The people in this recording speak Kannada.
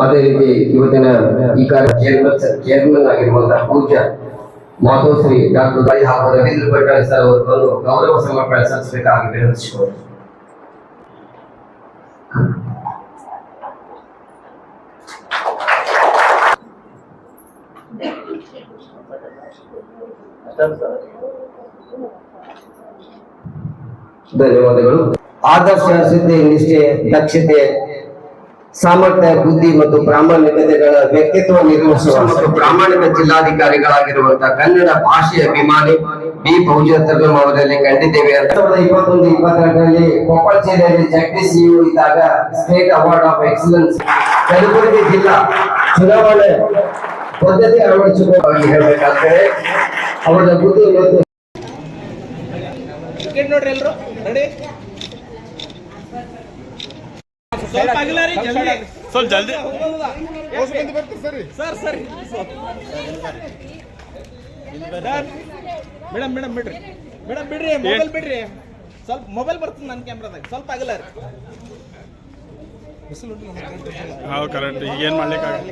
ಅದೇ ರೀತಿ ಇವತ್ತಿನ ಈ ಕಾರ್ಯ ಚೇರ್ಮನ್ ಚೇರ್ಮನ್ ಆಗಿರುವಂತಹ ಪೂಜ್ಯ ಮಾತೋಶ್ರೀ ಡಾಕ್ಟರ್ ಬಾಯಿ ಹಾಗೂ ರವೀಂದ್ರ ಭಟ್ಟಾರಿ ಸರ್ ಅವರು ಬಂದು ಗೌರವ ಸಮರ್ಪಣೆ ಸಲ್ಲಿಸಬೇಕಾಗಿ ವಿನಂತಿಸಿಕೊಂಡು ಧನ್ಯವಾದಗಳು. ಆದರ್ಶ ಸಿದ್ಧಿ, ನಿಷ್ಠೆ, ದಕ್ಷತೆ, ಸಾಮರ್ಥ್ಯ, ಬುದ್ಧಿ ಮತ್ತು ಪ್ರಾಮಾಣಿಕತೆಗಳ ವ್ಯಕ್ತಿತ್ವ ನಿರ್ವಹಿಸುವ ಮತ್ತು ಪ್ರಾಮಾಣಿಕ ಜಿಲ್ಲಾಧಿಕಾರಿಗಳಾಗಿರುವಂತಹ ಕನ್ನಡ ಭಾಷೆಯ ಅಭಿಮಾನಿ ಬಿ. ಭೌಜತ್ರಗಮ್ ಅವರಲ್ಲಿ ಕಂಡಿದ್ದೇವೆ. ಇಪ್ಪತ್ತೊಂದು, ಇಪ್ಪತ್ತೆರಡರಲ್ಲಿ ಕೊಪ್ಪಳ ಜಿಲ್ಲೆಯಲ್ಲಿ ಜಗದೀಶ್ ಸಿಇಒ ಇದ್ದಾಗ state award of excellence. Kalaburagi ಜಿಲ್ಲಾ ಚುನಾವಣೆ ಪದ್ಧತಿ ಅಳವಡಿಸಿಕೊಳ್ಳಿ ಹೇಳಬೇಕಾದ್ರೆ ಅವರ ಬುದ್ಧಿ ಮತ್ತು ಟಿಕೆಟ್ ನೋಡ್ರಿ ಎಲ್ಲರೂ ರೆಡಿ ಸ್ವಲ್ಪ ಆಗಲ್ಲ ರೀ ಜಲ್ದಿ. ಸ್ವಲ್ಪ ಜಲ್ದಿ. ಸರ್ ಸರ್ ಮೇಡಮ್ ಮೇಡಮ್ ಬಿಡ್ರಿ. ಮೇಡಮ್ ಬಿಡ್ರಿ ಮೊಬೈಲ್ ಬಿಡ್ರಿ. ಸ್ವಲ್ಪ ಮೊಬೈಲ್ ಬರ್ತದೆ ನನ್ನ ಕ್ಯಾಮ್ರಾದಾಗ ಸ್ವಲ್ಪ ಆಗಲ್ಲ ರೀ. ಹೌದು ಕರೆಕ್ಟ್ ಈಗ ಏನು ಮಾಡ್ಲಿಕ್ಕಾಗಲ್ಲ.